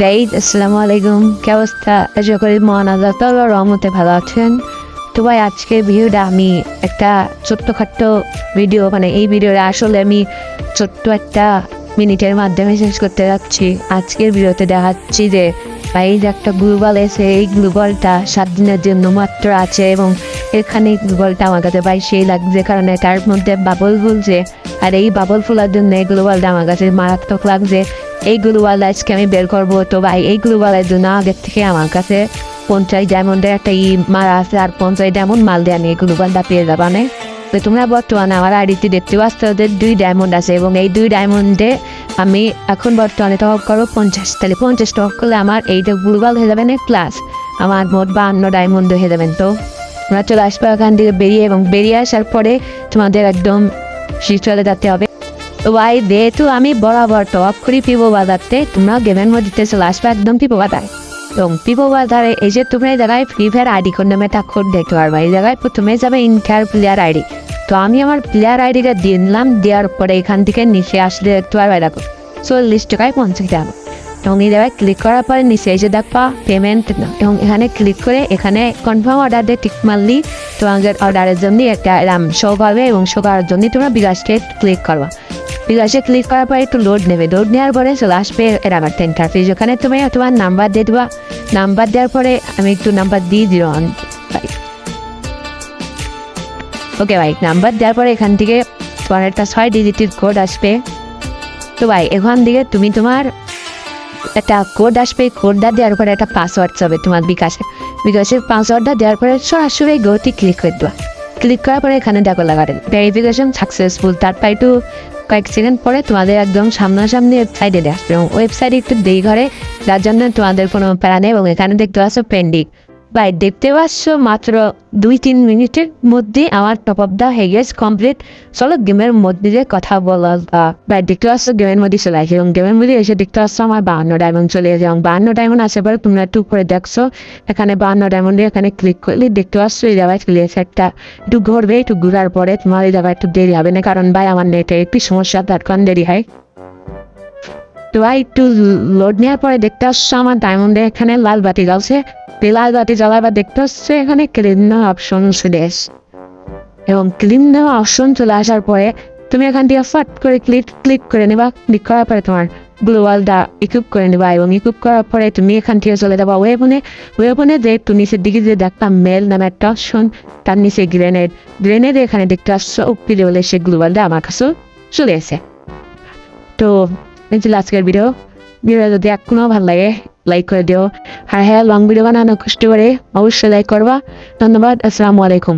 Guide আসসালামু আলাইকুম কি অবস্থা আশা করি মহান আল্লাহ তাআলার রহমতে ভালো আছেন। তো ভাই আজকে ভিডিওটা আমি একটা ছোট্টখাট্ট ভিডিও মানে এই ভিডিওটা আসলে আমি ছোট্ট একটা মিনিটের মাধ্যমে শেষ করতে যাচ্ছি। আজকের ভিডিওতে দেখাচ্ছি যে যে একটা গ্লোবাল এসে এই গ্লোবালটা সাত দিনের জন্য মাত্র আছে এবং এখানে গ্লোবালটা আমার কাছে ভাই সেই লাগছে, কারণ তার মধ্যে বাবল ফুলছে। আর এই বাবল ফোলার জন্য এই গ্লোবালটা আমার কাছে মারাত্মক লাগছে। এই গ্লোবাল আজকে আমি বের করব। তো ভাই, এই গ্লোবালের জন্য আগের থেকে আমার কাছে পঞ্চাশ ডায়মন্ডের একটা ই মারা আছে, আর পঞ্চাশ ডায়মন্ড মাল দিয়ে আমি এই গ্লোবালটা পেয়ে যাবা না তো তোমরা বর্তমানে আমার আইডিতে দেখতে পাচ্ছ ওদের দুই ডায়মন্ড আছে এবং এই দুই ডায়মন্ডে আমি এখন বর্তমানে টপ করো পঞ্চাশ। তাহলে পঞ্চাশ টক করলে আমার এইটা গ্লোবাল হয়ে যাবে না প্লাস আমার মোট বাহান্ন ডায়মন্ড হয়ে যাবেন তো তোমরা চলে আসবে ওখান থেকে বেরিয়ে এবং বেরিয়ে আসার পরে তোমাদের একদম শীতলে যেতে হবে। ভাই যেহেতু আমি বরাবর টপ করি পিপো বাজারতে, তোমরা গেমের মধ্যে চলে আসবে একদম পিপো বাজার। এবং পিপো বাজারে এই যে তোমরা এই জায়গায় ফ্রি ফায়ার আইডি কোড নামে কোড দেখতে পারবে, এই জায়গায় প্রথমে যাবে ইনকার প্লেয়ার আইডি তো আমি আমার প্লেয়ার আইডিটা দিয়ে নিলাম, দেওয়ার পরে এখান থেকে নিচে আসলে দেখতে পারবে দেখো, চল্লিশ টাকায় পঞ্চাশ টাকা। এবং এই জায়গায় ক্লিক করার পরে নিচে এসে দেখবা পেমেন্ট এবং এখানে ক্লিক করে এখানে কনফার্ম অর্ডার দিয়ে টিক মারলি, তোমাদের অর্ডারের জন্য একটা এরাম শো পাবে, এবং শো করার জন্য তোমরা বিকাশকে ক্লিক করবা। বিকাশে ক্লিক করার পরে একটু লোড নেবে লোড নেওয়ার পরে চলে আসবে এরাম একটা ইন্টারফেস ওখানে তুমি তোমার নাম্বার দিয়ে দেবা নাম্বার দেওয়ার পরে আমি একটু নাম্বার দিয়ে ভাই ওকে ভাই নাম্বার দেওয়ার পরে এখান থেকে তোমার একটা ছয় ডিজিটের কোড আসবে। তো ভাই এখান থেকে তুমি তোমার একটা কোড আসবে কোডটা দেওয়ার পরে একটা পাসওয়ার্ড চাবে তোমার বিকাশে। বিকাশের পাসওয়ার্ডটা দেওয়ার পরে সরাসরি গোটি ক্লিক করে দেওয়া ক্লিক করার পরে এখানে দেখো লাগাবেন ভেরিফিকেশন সাকসেসফুল তারপর একটু কয়েক পরে তোমাদের একদম সামনাসামনি ওয়েবসাইটে দেখবে এবং ওয়েবসাইটে একটু দেরি ঘরে যার জন্য তোমাদের কোনো প্যারা নেই এবং এখানে দেখতে পাচ্ছ পেন্ডিং ভাই দেখতে পাচ্ছ মাত্র দুই তিন মিনিটের মধ্যে আমার টপ আপ দা গেছে কমপ্লিট চলো গেমের মধ্যে যে কথা বলা বা ভাই দেখতে পাচ্ছ গেমের মধ্যে চলে আসে এবং গেমের মধ্যে এসে দেখতে পাচ্ছ আমার বাহান্ন ডায়মন্ড চলে এসে এবং বাহান্ন ডায়মন্ড আসে পরে তোমরা একটু করে দেখছ, এখানে বাহান্ন ডায়মন্ডে এখানে ক্লিক করলে দেখতে পাচ্ছ এই জায়গায় চলে এসে একটা একটু ঘুরবে, একটু ঘুরার পরে তোমার এই জায়গায় একটু দেরি হবে না, কারণ ভাই আমার নেটে একটু সমস্যা, তার কারণ দেরি হয়। তো একটু লোড নেওয়ার পরে দেখতে আসছো আমার ডায়মন্ডে এখানে লাল বাতি জ্বলছে। লাল বাতি বা দেখতে হচ্ছে এখানে ক্লিন অপশন চলে এবং ক্লিন নেওয়া অপশন চলে আসার পরে তুমি এখান থেকে ফাট করে ক্লিক ক্লিক করে নেবা। ক্লিক করার পরে তোমার গ্লোবালটা ইকুইপ করে নেবা এবং ইকুইপ করার পরে তুমি এখান থেকে চলে যাবা ওয়েবনে ওয়েবনে যে একটু নিচের দিকে যে দেখবা মেল নামে একটা অপশন তার নিচে গ্রেনেড গ্রেনেড এখানে দেখতে আসছো উপরে বলে সে গ্লোবালটা আমার কাছেও চলে এসে তো এই ছিল আজকের ভিডিও ভিডিও যদি এখনও ভালো লাগে লাইক করে দিও। আর হ্যাঁ লং ভিডিও বানানো কষ্ট করে অবশ্যই লাইক করবা। ধন্যবাদ, আসসালামু আলাইকুম।